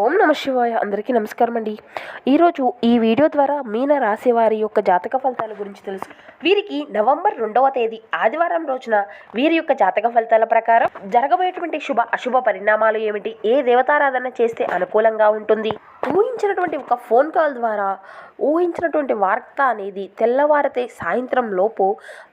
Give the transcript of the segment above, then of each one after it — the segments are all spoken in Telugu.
ఓం నమ శివాయ అందరికీ నమస్కారం అండి ఈరోజు ఈ వీడియో ద్వారా మీన రాశి వారి యొక్క జాతక ఫలితాల గురించి తెలుసు. వీరికి నవంబర్ రెండవ తేదీ ఆదివారం రోజున వీరి యొక్క జాతక ఫలితాల ప్రకారం జరగబోయేటువంటి శుభ అశుభ పరిణామాలు ఏమిటి? ఏ దేవతారాధన చేస్తే అనుకూలంగా ఉంటుంది? ఊహించినటువంటి ఒక ఫోన్ కాల్ ద్వారా ఊహించినటువంటి వార్త అనేది తెల్లవారితే సాయంత్రం లోపు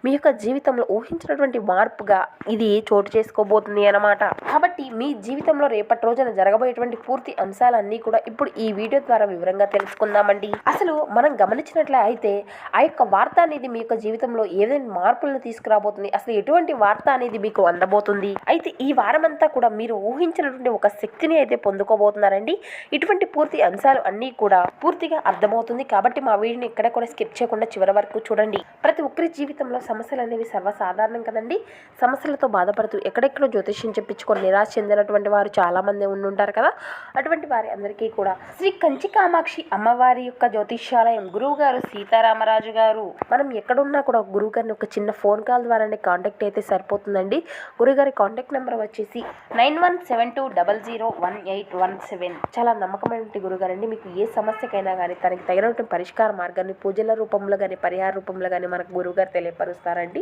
మీ యొక్క జీవితంలో ఊహించినటువంటి మార్పుగా ఇది చోటు చేసుకోబోతుంది అన్నమాట. కాబట్టి మీ జీవితంలో రేపటి రోజున జరగబోయేటువంటి పూర్తి అంశాలన్నీ కూడా ఇప్పుడు ఈ వీడియో ద్వారా వివరంగా తెలుసుకుందామండి. అసలు మనం గమనించినట్లే అయితే ఆ యొక్క వార్త అనేది మీ యొక్క జీవితంలో ఏదైనా మార్పులను తీసుకురాబోతుంది. అసలు ఎటువంటి వార్త అనేది మీకు అందబోతుంది? అయితే ఈ వారం అంతా కూడా మీరు ఊహించినటువంటి ఒక శక్తిని అయితే పొందుకోబోతున్నారండి. ఇటువంటి పూర్తి అంశాలు అన్నీ కూడా పూర్తిగా అర్థమవుతుంది కాబట్టి మా వీడియోని ఎక్కడ కూడా స్కిప్ చేయకుండా చివరి వరకు చూడండి. ప్రతి ఒక్కరి జీవితంలో సమస్యలు అనేవి సర్వసాధారణం కదండి. సమస్యలతో బాధపడుతూ ఎక్కడెక్కడో జ్యోతిష్యం చెప్పించుకొని నిరాశ చెందినటువంటి వారు చాలా మంది ఉండుంటారు కదా. అటువంటి వారి అందరికీ కూడా శ్రీ కంచి కామాక్షి అమ్మవారి యొక్క జ్యోతిష్యాలయం గురువు గారు సీతారామరాజు గారు. మనం ఎక్కడున్నా కూడా గురువు గారిని ఒక చిన్న ఫోన్ కాల్ ద్వారానే కాంటాక్ట్ అయితే సరిపోతుందండి. గురుగారి కాంటాక్ట్ నెంబర్ వచ్చేసి nine one seven two double zero one eight one seven. చాలా నమ్మకమైన గురుగారండి మీకు ఏ సమస్యకైనా కానీ తనకి తగినటువంటి పరిష్కార మార్గాన్ని పూజల రూపంలో కానీ పరిహార రూపంలో కానీ మనకు గురువుగారు తెలియపరుస్తారండి.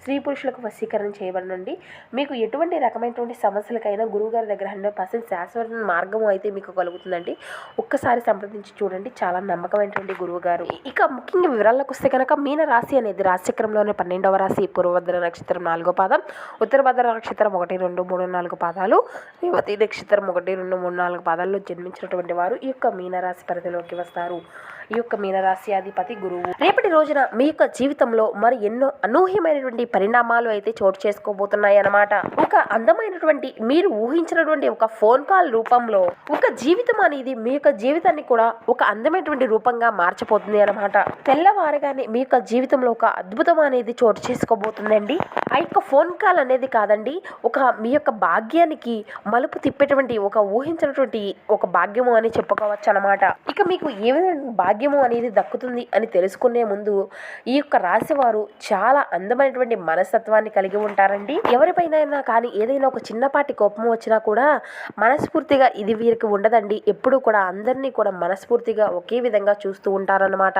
స్త్రీ పురుషులకు వశీకరణ చేయబడనండి. మీకు ఎటువంటి రకమైనటువంటి సమస్యలకైనా గురువుగారి దగ్గర హండ్రెడ్ పర్సెంట్ శాశ్వత మార్గం అయితే మీకు కలుగుతుందండి. ఒక్కసారి సంప్రదించి చూడండి చాలా నమ్మకమైనటువంటి గురువు గారు ఇక ముఖ్యంగా వివరాలకు వస్తే కనుక మీన రాశి అనేది రాశిచక్రంలోనే పన్నెండవ రాశి పూర్వభద్ర నక్షత్రం నాలుగో పాదం ఉత్తరభద్ర నక్షత్రం ఒకటి రెండు మూడు నాలుగు పాదాలు రేవతి నక్షత్రం ఒకటి రెండు మూడు నాలుగు పాదాల్లో జన్మించినటువంటి వారు ఈ యొక్క మీనరాశి పరిధిలోకి వస్తారు. ఈ యొక్క మీనరాశి అధిపతి గురువు. రేపటి రోజున మీ యొక్క జీవితంలో మరి ఎన్నో అనూహ్యమైనటువంటి పరిణామాలు అయితే చోటు చేసుకోబోతున్నాయి అన్నమాట ఒక అందమైనటువంటి మీరు ఊహించినటువంటి ఒక ఫోన్ కాల్ రూపంలో ఒక జీవితం అనేది మీ యొక్క జీవితాన్ని కూడా ఒక అందమైనటువంటి రూపంగా మార్చిపోతుంది అన్నమాట. తెల్లవారగానే మీ యొక్క జీవితంలో ఒక అద్భుతం అనేది చోటు చేసుకోబోతుందండి. ఆ యొక్క ఫోన్ కాల్ అనేది కాదండి ఒక మీ యొక్క భాగ్యానికి మలుపు తిప్పేటువంటి ఒక ఊహించినటువంటి ఒక భాగ్యము అని చెప్పుకోవచ్చు అనమాట ఇక మీకు ఏ విధమైన భాగ్యము అనేది దక్కుతుంది అని తెలుసుకునే ముందు ఈ యొక్క రాశి వారు చాలా అందమైనటువంటి మనస్తత్వాన్ని కలిగి ఉంటారండి. ఎవరిపైనైనా కానీ ఏదైనా ఒక చిన్నపాటి కోపం వచ్చినా కూడా మనస్ఫూర్తిగా ఇది వీరికి ఉండదండి. ఎప్పుడూ కూడా అందరినీ కూడా మనస్ఫూర్తిగా ఒకే విధంగా చూస్తూ ఉంటారన్నమాట.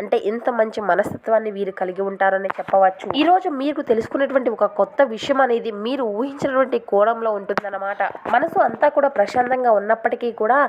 అంటే ఇంత మంచి మనస్తత్వాన్ని వీరు కలిగి ఉంటారని చెప్పవచ్చు. ఈ రోజు మీకు తెలుసుకునేటువంటి ఒక కొత్త విషయం అనేది మీరు ఊహించినటువంటి కోణంలో ఉంటుందన్నమాట. మనసు అంతా కూడా ప్రశాంతంగా ఉన్నప్పటికీ కూడా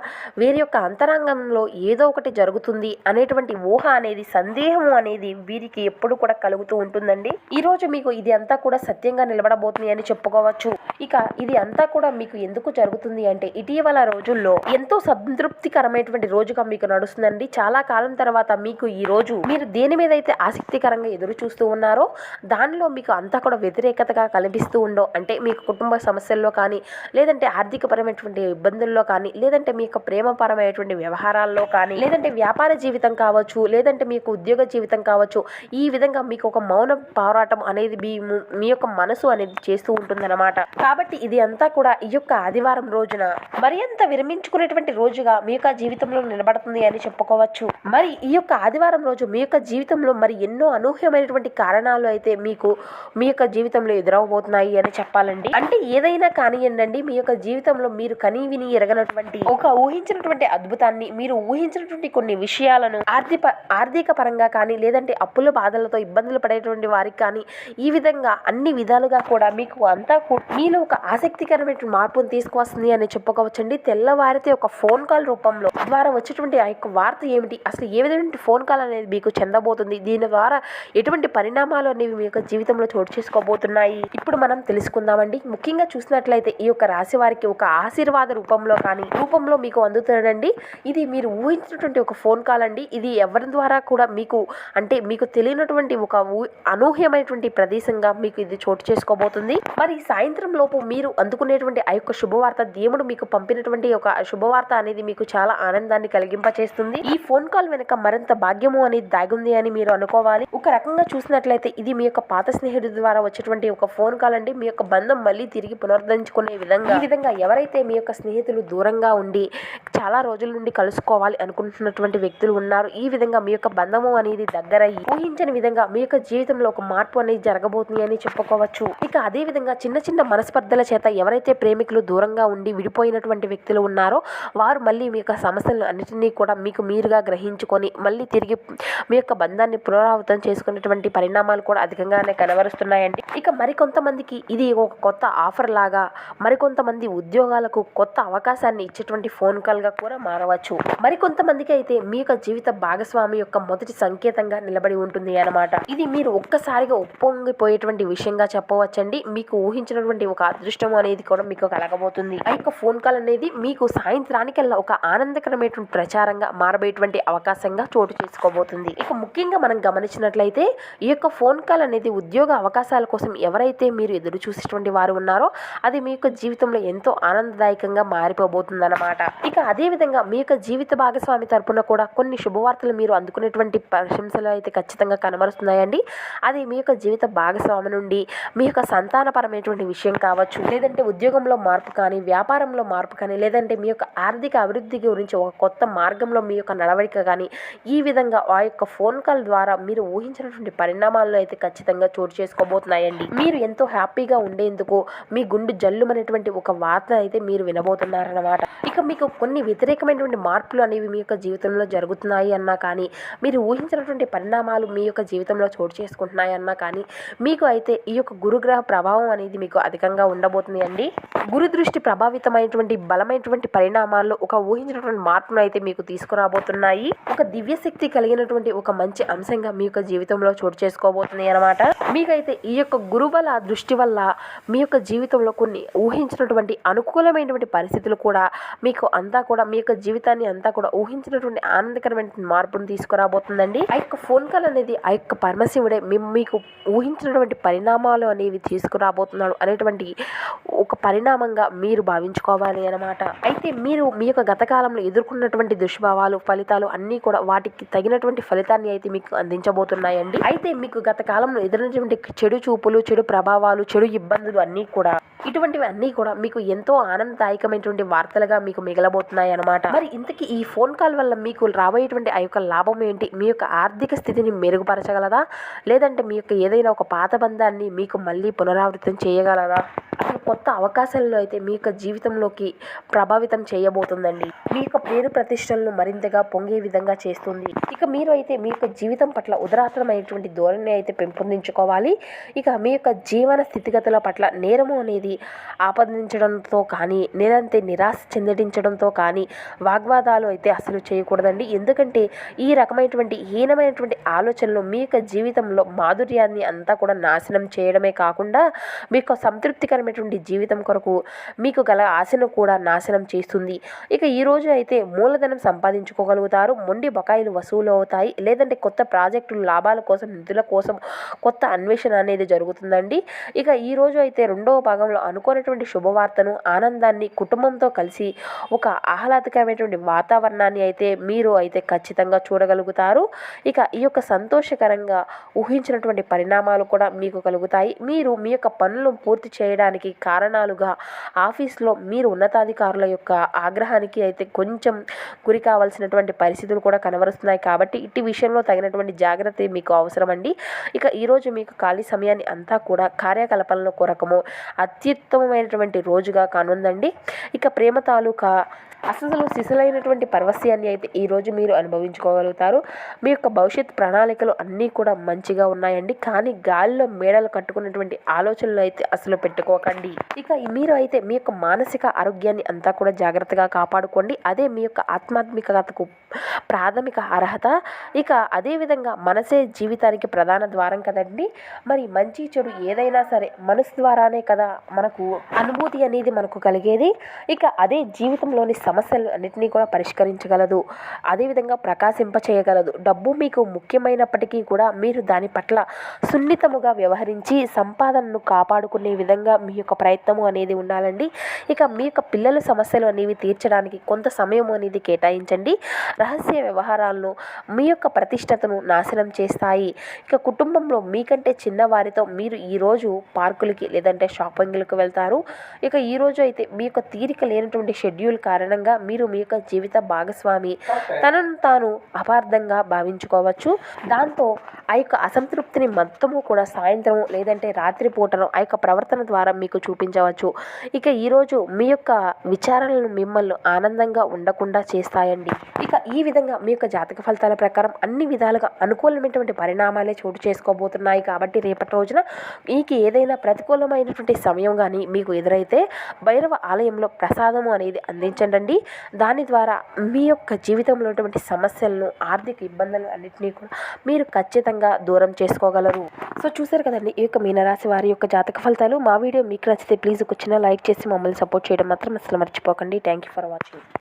వీరి యొక్క అంతరంగంలో ఏదో ఒకటి జరుగుతుంది. అనేటువంటి ఊహ అనేది సందేహం అనేది వీరికి ఎప్పుడు కూడా కలుగుతూ ఉంటుందండి. ఈ రోజు మీకు ఇది అంతా కూడా సత్యంగా నిలబడబోతుంది అని చెప్పుకోవచ్చు. ఇక ఇది అంతా కూడా మీకు ఎందుకు జరుగుతుంది అంటే ఇటీవల రోజుల్లో ఎంతో సంతృప్తికరమైనటువంటి రోజుగా మీకు నడుస్తుందండి. చాలా కాలం తర్వాత మీకు ఈ రోజు మీరు దేని మీద అయితే ఆసక్తికరంగా ఎదురు చూస్తూ ఉన్నారో దానిలో మీకు అంతా కూడా వ్యతిరేకతగా కనిపిస్తూ ఉండో అంటే మీకు కుటుంబ సమస్యల్లో కానీ లేదంటే ఆర్థికపరమైనటువంటి ఇబ్బందుల్లో కానీ లేదంటే మీ యొక్క ప్రేమపరమైనటువంటి వ్యవహారాల్లో కానీ లేదంటే వ్యాపార జీవితం కావచ్చు లేదంటే మీకు ఉద్యోగ జీవితం కావచ్చు ఈ విధంగా మీకు ఒక మౌన పోరాటం అనేది మీ మీ యొక్క మనసు అనేది చేస్తూ ఉంటుందన్నమాట. కాబట్టి ఇది అంతా కూడా ఈ యొక్క ఆదివారం రోజున. మరింత విరమించుకునేటువంటి రోజుగా మీ యొక్క జీవితంలో నిలబడుతుంది అని చెప్పుకోవచ్చు. మరి ఈ యొక్క ఆదివారం రోజు మీ యొక్క జీవితంలో మరి ఎన్నో అనూహ్యమైనటువంటి కారణాలు అయితే మీకు మీ యొక్క జీవితంలో ఎదురవబోతున్నాయి అని చెప్పాలండి. అంటే ఏదైనా కానివ్వండి మీ యొక్క జీవితంలో మీరు కనీ విని ఎరగనటువంటి ఒక ఊహించినటువంటి అద్భుతాన్ని మీరు ఊహించినటువంటి కొన్ని విషయాలను ఆర్థిక ఆర్థిక పరంగా కానీ లేదంటే అప్పుల బాధలతో ఇబ్బందులు పడేటువంటి వారికి కానీ ఈ విధంగా అన్ని విధాలుగా కూడా మీకు అంతా మీలో ఒక ఆసక్తికరమైన మార్పును తీసుకువస్తుంది అని చెప్పుకోవచ్చండి. తెల్లవారితే ఒక ఫోన్ కాల్ రూపంలో ద్వారా వచ్చేటువంటి ఆ యొక్క వార్త ఏమిటి? అసలు ఏ విధమైన ఫోన్ కాల్ అనేది మీకు చెందబోతుంది? దీని ద్వారా ఎటువంటి పరిణామాలు అనేవి మీ యొక్క జీవితంలో చోటు చేసుకోబోతున్నాయి? ఇప్పుడు మనం తెలుసుకుందామండి. ముఖ్యంగా చూసినట్లయితే ఈ యొక్క రాశి వారికి ఒక ఆశీర్వాద రూపంలో కానీ రూపంలో మీకు అందుతుందండి ఇది మీరు ఊహించినటువంటి ఒక ఫోన్ కాల్ కాలండి. ఇది ఎవరి ద్వారా కూడా మీకు అంటే మీకు తెలియనటువంటి ఒక అనూహ్యమైనటువంటి ప్రదేశంగా మీకు ఇది చోటు చేసుకోబోతుంది. మరి సాయంత్రం లోపు మీరు అందుకునేటువంటి ఆ యొక్క శుభవార్త దేవుడు మీకు పంపినటువంటి ఒక శుభవార్త అనేది మీకు చాలా ఆనందాన్ని కలిగింపచేస్తుంది. ఈ ఫోన్ కాల్ వెనుక మరింత భాగ్యము అనేది దాగుంది అని మీరు అనుకోవాలి. ఒక రకంగా చూసినట్లయితే ఇది మీ యొక్క పాత స్నేహితుడి ద్వారా వచ్చేటువంటి ఒక ఫోన్ కాల్ అండి. మీ యొక్క బంధం మళ్ళీ తిరిగి పునరుద్ధరించుకునే విధంగా ఈ విధంగా ఎవరైతే మీ యొక్క స్నేహితులు దూరంగా ఉండి చాలా రోజుల నుండి కలుసుకోవాలి అనుకుంటున్నటువంటి వ్యక్తి వ్యక్తులు ఉన్నారు. ఈ విధంగా మీ యొక్క బంధము అనేది దగ్గరయ్యి ఊహించని విధంగా మీ యొక్క జీవితంలో ఒక మార్పు అనేది జరగబోతుంది అని చెప్పుకోవచ్చు. ఇక అదే విధంగా చిన్న చిన్న మనస్పర్ధల చేత ఎవరైతే ప్రేమికులు దూరంగా ఉండి విడిపోయినటువంటి వ్యక్తులు ఉన్నారో వారు మళ్ళీ మీ యొక్క సమస్యలను అన్నిటినీ కూడా మీకు మీరుగా గ్రహించుకొని మళ్ళీ తిరిగి మీ యొక్క బంధాన్ని పునరావృతం చేసుకునేటువంటి పరిణామాలు కూడా అధికంగానే కనబరుస్తున్నాయండి. ఇక మరికొంతమందికి ఇది ఒక కొత్త ఆఫర్ లాగా మరికొంతమంది ఉద్యోగాలకు కొత్త అవకాశాన్ని ఇచ్చేటువంటి ఫోన్ కాల్గా కూడా మారవచ్చు. మరికొంతమందికి అయితే మీ యొక్క జీవిత భాగస్వామి యొక్క మొదటి సంకేతంగా నిలబడి ఉంటుంది అన్నమాట. ఇది మీరు ఒక్కసారిగా ఉప్పొంగిపోయేటువంటి విషయంగా చెప్పవచ్చండి. మీకు ఊహించినటువంటి ఒక అదృష్టం అనేది కూడా మీకు కలగబోతుంది. ఆ యొక్క ఫోన్ కాల్ అనేది మీకు సాయంత్రానికల్లా ఒక ఆనందకరమైనటువంటి ప్రచారంగా మారబోయేటువంటి అవకాశంగా చోటు చేసుకోబోతుంది. ఇక ముఖ్యంగా మనం గమనించినట్లయితే ఈ యొక్క ఫోన్ కాల్ అనేది ఉద్యోగ అవకాశాల కోసం ఎవరైతే మీరు ఎదురు చూసేటువంటి వారు ఉన్నారో అది మీ యొక్క జీవితంలో ఎంతో ఆనందదాయకంగా మారిపోబోతుంది అనమాట ఇక అదే విధంగా మీ యొక్క జీవిత భాగస్వామి తరపున కూడా కొన్ని శుభవార్తలు మీరు అందుకునేటువంటి ప్రశంసలు అయితే ఖచ్చితంగా కనబరుస్తున్నాయండి. అది మీ యొక్క జీవిత భాగస్వామి నుండి మీ యొక్క సంతానపరమైనటువంటి విషయం కావచ్చు లేదంటే ఉద్యోగంలో మార్పు కానీ వ్యాపారంలో మార్పు కానీ లేదంటే మీ యొక్క ఆర్థిక అభివృద్ధి గురించి ఒక కొత్త మార్గంలో మీ యొక్క నడవడిక కానీ ఈ విధంగా ఆ యొక్క ఫోన్ కాల్ ద్వారా మీరు ఊహించినటువంటి పరిణామాలను అయితే ఖచ్చితంగా చోటు చేసుకోబోతున్నాయండి. మీరు ఎంతో హ్యాపీగా ఉండేందుకు మీ గుండు జల్లుమనేటువంటి ఒక వార్త అయితే మీరు వినబోతున్నారన్నమాట. ఇక మీకు కొన్ని వ్యతిరేకమైనటువంటి మార్పులు అనేవి మీ యొక్క జీవితంలో జరుగుతున్నాయి అన్నా కానీ మీరు ఊహించినటువంటి పరిణామాలు మీ యొక్క జీవితంలో చోటు చేసుకుంటున్నాయి అన్నా కానీ మీకు అయితే ఈ యొక్క గురుగ్రహ ప్రభావం అనేది మీకు అధికంగా ఉండబోతుంది అండి. గురు దృష్టి ప్రభావితమైనటువంటి బలమైనటువంటి పరిణామాల్లో ఒక ఊహించినటువంటి మార్పును అయితే మీకు తీసుకురాబోతున్నాయి. ఒక దివ్య శక్తి కలిగినటువంటి ఒక మంచి అంశంగా మీ యొక్క జీవితంలో చోటు చేసుకోబోతుంది అనమాట మీకైతే ఈ యొక్క గురుబల దృష్టి వల్ల మీ యొక్క జీవితంలో కొన్ని ఊహించినటువంటి అనుకూలమైనటువంటి పరిస్థితులు కూడా మీకు అంతా కూడా మీ యొక్క జీవితాన్ని అంతా కూడా ఊహించినటువంటి ఆనందకరమైన మార్పును తీసుకురాబోతుందండి. ఆ యొక్క ఫోన్ కాల్ అనేది ఆ యొక్క పరమశివుడే మీకు ఊహించినటువంటి పరిణామాలు అనేవి తీసుకురాబోతున్నాడు అనేటువంటి ఒక పరిణామంగా మీరు భావించుకోవాలి అన్నమాట. అయితే మీరు మీ యొక్క గతకాలంలో ఎదుర్కొన్నటువంటి దుష్భావాలు ఫలితాలు అన్నీ కూడా వాటికి తగినటువంటి ఫలితాన్ని అయితే మీకు అందించబోతున్నాయండి. అయితే మీకు గతకాలంలో ఎదురైనటువంటి చెడు చూపులు చెడు ప్రభావాలు చెడు ఇబ్బందులు అన్నీ కూడా ఇటువంటివన్నీ కూడా మీకు ఎంతో ఆనందదాయకమైనటువంటి వార్తలుగా మీకు మిగలబోతున్నాయి అన్నమాట. మరి ఇంతకీ ఈ ఫోన్ కాల్ వల్ల మీకు రాబోయేటువంటి ఆ యొక్క లాభం ఏంటి? మీ యొక్క ఆర్థిక స్థితిని మెరుగుపరచగలదా? లేదంటే మీ యొక్క ఏదైనా ఒక పాత బంధాన్ని మీకు మళ్ళీ పునరావృతం చేయగలదా? అసలు కొత్త అవకాశాలను అయితే మీ యొక్క జీవితంలోకి ప్రభావితం చేయబోతుందండి. మీ యొక్క పేరు ప్రతిష్టలను మరింతగా పొంగే విధంగా చేస్తుంది. ఇక మీరు అయితే మీ యొక్క జీవితం పట్ల ఉదరాసనమైనటువంటి ధోరణి అయితే పెంపొందించుకోవాలి. ఇక మీ యొక్క జీవన స్థితిగతుల పట్ల నేరము అనేది ఆపాదించడంతో కానీ లేదంటే నిరాశ చెందడించడంతో కానీ వాగ్వాదాలు అయితే అసలు చేయకూడదండి. ఎందుకంటే ఈ రకమైనటువంటి హీనమైనటువంటి ఆలోచనలు మీ యొక్క జీవితంలో మాధుర్యాన్ని అంతా కూడా నాశనం చేయడమే కాకుండా మీకు సంతృప్తికరమైనటువంటి జీవితం కొరకు మీకు గల ఆశను కూడా నాశనం చేస్తుంది. ఇక ఈ రోజు అయితే మూలధనం సంపాదించుకోగలుగుతారు. మొండి బకాయిలు వసూలు అవుతాయి. లేదంటే కొత్త ప్రాజెక్టులు లాభాల కోసం నిధుల కోసం కొత్త అన్వేషణ అనేది జరుగుతుందండి. ఇక ఈ రోజు అయితే రెండవ భాగంలో అనుకోనటువంటి శుభవార్తను ఆనందాన్ని కుటుంబంతో కలిసి ఒక ఆహ్లాదకరమైనటువంటి వాతావరణాన్ని అయితే మీరు అయితే ఖచ్చితంగా చూడగలుగుతారు. ఇక ఈ యొక్క సంతోషకరంగా ఊహించినటువంటి పరిణామాలు కూడా మీకు కలుగుతాయి. మీరు మీ యొక్క పనులు పూర్తి చేయడానికి కారణాలుగా ఆఫీస్లో మీరు ఉన్నతాధికారుల యొక్క ఆగ్రహానికి అయితే కొంచెం గురి కావాల్సినటువంటి పరిస్థితులు కూడా కనబరుస్తున్నాయి కాబట్టి ఇట్టి విషయంలో తగినటువంటి జాగ్రత్త మీకు అవసరమండి. ఇక ఈరోజు మీకు ఖాళీ సమయాన్ని అంతా కూడా కార్యకలాపాల కొరకము అత్యుత్తమమైనటువంటి రోజుగా కానుందండి. ఇక ప్రేమ తాలూకా అసలు సిసలైనటువంటి పరవశ్యాన్ని అయితే ఈరోజు మీరు అనుభవించుకోగలుగుతారు. మీ యొక్క భవిష్యత్ ప్రణాళికలు అన్నీ కూడా మంచిగా ఉన్నాయండి. కానీ గాలిలో మేడలు కట్టుకున్నటువంటి ఆలోచనలు అయితే అసలు పెట్టుకోకండి. ఇక మీరు అయితే మీ యొక్క మానసిక ఆరోగ్యాన్ని అంతా కూడా జాగ్రత్తగా కాపాడుకోండి. అదే మీ యొక్క ఆత్మాత్మికతకు ప్రాథమిక అర్హత. ఇక అదేవిధంగా మనసే జీవితానికి ప్రధాన ద్వారం కదండి. మరి మంచి చెడు ఏదైనా సరే మనసు ద్వారానే కదా మనకు అనుభూతి అనేది మనకు కలిగేది. ఇక అదే జీవితంలోని సమస్యలు అన్నింటినీ కూడా పరిష్కరించగలదు. అదేవిధంగా ప్రకాశింప చేయగలదు డబ్బు మీకు ముఖ్యమైనప్పటికీ కూడా మీరు దాని పట్ల సున్నితముగా వ్యవహరించి సంపాదనను కాపాడుకునే విధంగా మీ యొక్క ప్రయత్నము అనేది ఉండాలండి. ఇక మీ యొక్క పిల్లల సమస్యలు అనేవి తీర్చడానికి కొంత సమయం అనేది కేటాయించండి. రహస్య వ్యవహారాలను మీ యొక్క ప్రతిష్టతను నాశనం చేస్తాయి. ఇక కుటుంబంలో మీకంటే చిన్నవారితో మీరు ఈరోజు పార్కులకి లేదంటే షాపింగ్లకు వెళ్తారు. ఇక ఈరోజు అయితే మీ యొక్క తీరిక లేనటువంటి షెడ్యూల్ కారణంగా కారణంగా మీరు మీ యొక్క జీవిత భాగస్వామి. తనను తాను అపార్థంగా భావించుకోవచ్చు. దాంతో ఆ యొక్క అసంతృప్తిని మొత్తము కూడా సాయంత్రం లేదంటే రాత్రి పూటను ఆ యొక్క ప్రవర్తన ద్వారా మీకు చూపించవచ్చు. ఇక ఈరోజు మీ యొక్క విచారణలు మిమ్మల్ని ఆనందంగా ఉండకుండా చేస్తాయండి. ఇక ఈ విధంగా మీ యొక్క జాతక ఫలితాల ప్రకారం అన్ని విధాలుగా అనుకూలమైనటువంటి పరిణామాలే చోటు చేసుకోబోతున్నాయి కాబట్టి రేపటి రోజున మీకు ఏదైనా ప్రతికూలమైనటువంటి సమయం కానీ మీకు ఎదురైతే భైరవ ఆలయంలో ప్రసాదము అనేది అందించండి దాని ద్వారా మీ యొక్క జీవితంలో ఉన్నటువంటి సమస్యలను ఆర్థిక ఇబ్బందులు అన్నింటినీ కూడా మీరు ఖచ్చితంగా దూరం చేసుకోగలరు. సో చూసారు కదండి ఈ యొక్క మీనరాశి వారి యొక్క జాతక ఫలితాలు. మా వీడియో మీకు నచ్చితే ప్లీజ్ ఒక చిన్న లైక్ చేసి మమ్మల్ని సపోర్ట్ చేయడం మాత్రం అసలు మర్చిపోకండి. Thank you for watching